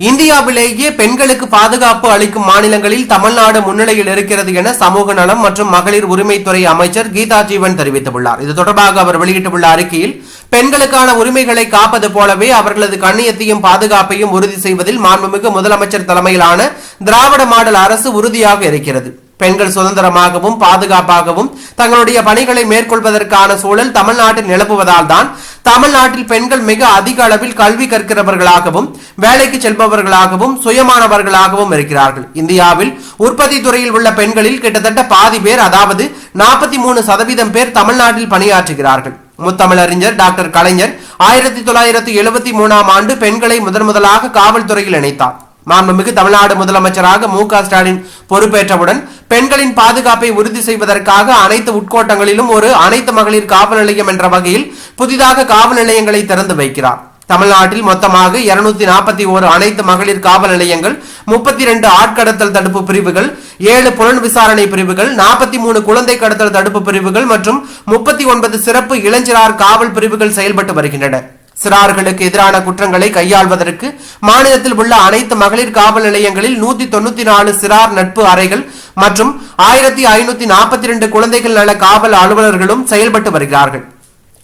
இந்தியாவிலேயே பெண்களுக்கு பாதுகாப்பு அளிக்கும் மாநிலங்களில் தமிழ்நாடு முன்னிலையில் இருக்கிறது என சமூக நலம் மற்றும் மகளிர் உரிமைத்துறை அமைச்சர் கீதா ஜீவன் தெரிவித்துள்ளார். இது தொடர்பாக அவர் வெளியிட்டுள்ள அறிக்கையில் பெண்களுக்கான உரிமைகளை காப்பது போலவே அவர்களது கண்ணியத்தையும் பாதுகாப்பையும் உறுதி செய்வதில் மாண்புமிகு முதலமைச்சர் தலைமையிலான திராவிட மாடல் அரசு உறுதியாக இருக்கிறது. பெண்கள் சுதந்திரமாகவும் பாதுகாப்பாகவும் தங்களுடைய பணிகளை மேற்கொள்வதற்கான சூழல் தமிழ்நாட்டில் நிலப்புவதால் தான் தமிழ்நாட்டில் பெண்கள் மிக அதிக அளவில் கல்வி கற்கிறவர்களாகவும் வேலைக்கு செல்பவர்களாகவும் சுயமானவர்களாகவும் இருக்கிறார்கள். இந்தியாவில் உற்பத்தி துறையில் உள்ள பெண்களில் கிட்டத்தட்ட பாதி பேர் அதாவது நாற்பத்தி மூணு சதவீதம் பேர் தமிழ்நாட்டில் பணியாற்றுகிறார்கள். முத்தமிழறிஞர் டாக்டர் கலைஞர் ஆயிரத்தி தொள்ளாயிரத்தி எழுபத்தி மூணாம் ஆண்டு பெண்களை முதன் முதலாக காவல்துறையில் இணைத்தார். மாண்புமிகு தமிழ்நாடு முதலமைச்சராக மு க ஸ்டாலின் பொறுப்பேற்றவுடன் பெண்களின் பாதுகாப்பை உறுதி செய்வதற்காக அனைத்து உட்கோட்டங்களிலும் ஒரு அனைத்து மகளிர் காவல் நிலையம் என்ற வகையில் புதிதாக காவல் நிலையங்களை திறந்து வைக்கிறார். தமிழ்நாட்டில் மொத்தமாக இருநூத்தி நாற்பத்தி ஓரு அனைத்து மகளிர் காவல் நிலையங்கள் முப்பத்தி ரெண்டு ஆட்கடத்தல் தடுப்பு பிரிவுகள் ஏழு புலன் விசாரணை பிரிவுகள் நாற்பத்தி மூணு குழந்தை கடத்தல் தடுப்பு பிரிவுகள் மற்றும் முப்பத்தி ஒன்பது சிறப்பு இளைஞரார் காவல் பிரிவுகள் செயல்பட்டு வருகின்றன. சிறார்களுக்கு எதிரான குற்றங்களை கையாள்வதற்கு மாநிலத்தில் உள்ள அனைத்து மகளிர் காவல் நிலையங்களில் நூத்தி தொண்ணூத்தி நாலு சிறார் நட்பு அறைகள் மற்றும் ஆயிரத்தி ஐநூத்தி நாற்பத்தி இரண்டு குழந்தைகள் நல காவல் அலுவலர்களும் செயல்பட்டு வருகிறார்கள்.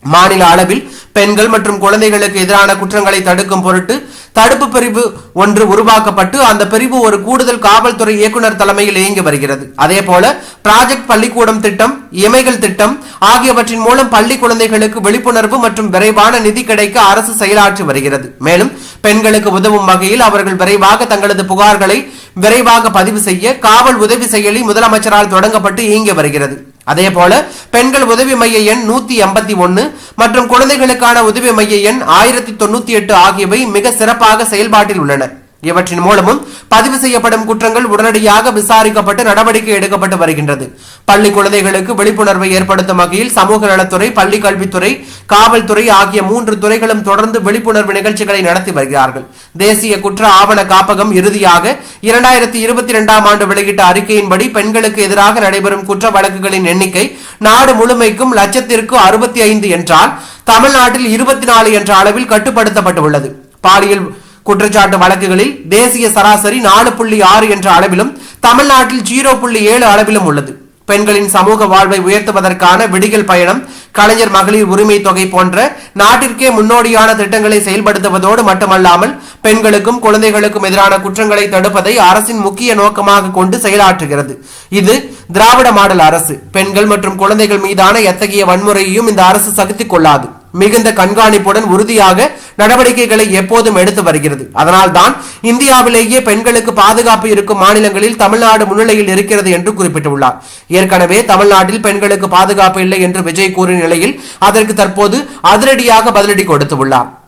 மாநில அளவில் பெண்கள் மற்றும் குழந்தைகளுக்கு எதிரான குற்றங்களை தடுக்கும் பொருட்டு தடுப்பு பிரிவு ஒன்று உருவாக்கப்பட்டு அந்த பிரிவு ஒரு கூடுதல் காவல்துறை இயக்குனர் தலைமையில் இயங்கி வருகிறது. அதே போல ப்ராஜெக்ட் பள்ளிக்கூடம் திட்டம் இமைகள் திட்டம் ஆகியவற்றின் மூலம் பள்ளி குழந்தைகளுக்கு விழிப்புணர்வு மற்றும் விரைவான நிதி கிடைக்க அரசு செயலாற்றி வருகிறது. மேலும் பெண்களுக்கு உதவும் வகையில் அவர்கள் விரைவாக தங்களது புகார்களை விரைவாக பதிவு செய்ய காவல் உதவி செயலி முதலமைச்சரால் தொடங்கப்பட்டு இயங்கி வருகிறது. அதே போல பெண்கள் உதவி மைய எண் நூத்தி எண்பத்தி ஒன்னு மற்றும் குழந்தைகளுக்கான உதவி மைய எண் ஆயிரத்தி தொண்ணூத்தி எட்டு ஆகியவை மிக சிறப்பாக செயல்பாட்டில் உள்ளன. இவற்றின் மூலமும் பதிவு செய்யப்படும் குற்றங்கள் உடனடியாக விசாரிக்கப்பட்டு நடவடிக்கை எடுக்கப்பட்டு வருகின்றது. பள்ளி குழந்தைகளுக்கு விழிப்புணர்வை ஏற்படுத்தும் வகையில் சமூக நலத்துறை பள்ளி கல்வித்துறை காவல்துறை ஆகிய மூன்று துறைகளும் தொடர்ந்து விழிப்புணர்வு நிகழ்ச்சிகளை நடத்தி வருகிறார்கள். தேசிய குற்ற ஆவண காப்பகம் இறுதியாக இரண்டாயிரத்தி இருபத்தி இரண்டாம் ஆண்டு வெளியிட்ட அறிக்கையின்படி பெண்களுக்கு எதிராக நடைபெறும் குற்ற வழக்குகளின் எண்ணிக்கை நாடு முழுமைக்கும் லட்சத்திற்கு அறுபத்தி ஐந்து என்றால் தமிழ்நாட்டில் இருபத்தி நாலு என்ற அளவில் கட்டுப்படுத்தப்பட்டுள்ளது. பாலியல் குற்றச்சாட்டு வழக்குகளில் தேசிய சராசரி நாலு புள்ளி ஆறு என்ற அளவிலும் தமிழ்நாட்டில் ஜீரோ புள்ளி ஏழு அளவிலும் உள்ளது. பெண்களின் சமூக வாழ்வை உயர்த்துவதற்கான விடிகள் பயணம் கலைஞர் மகளிர் உரிமை தொகை போன்ற நாட்டிற்கே முன்னோடியான திட்டங்களை செயல்படுத்துவதோடு மட்டுமல்லாமல் பெண்களுக்கும் குழந்தைகளுக்கும் எதிரான குற்றங்களை தடுப்பதை அரசின் முக்கிய நோக்கமாக கொண்டு செயலாற்றுகிறது. இது திராவிட மாடல் அரசு. பெண்கள் மற்றும் குழந்தைகள் மீதான எத்தகைய வன்முறையையும் இந்த அரசு சகித்துக் கொள்ளாது. மிகுந்த கண்காணிப்புடன் உறுதியாக நடவடிக்கைகளை எப்போதும் எடுத்து வருகிறது. அதனால்தான் இந்தியாவிலேயே பெண்களுக்கு பாதுகாப்பு இருக்கும் மாநிலங்களில் தமிழ்நாடு முன்னிலையில் இருக்கிறது என்று குறிப்பிட்டுள்ளார். ஏற்கனவே தமிழ்நாட்டில் பெண்களுக்கு பாதுகாப்பு இல்லை என்று விஜய் கூறிய நிலையில் அதற்கு தற்போது அதிரடியாக பதிலடி கொடுத்துள்ளார்.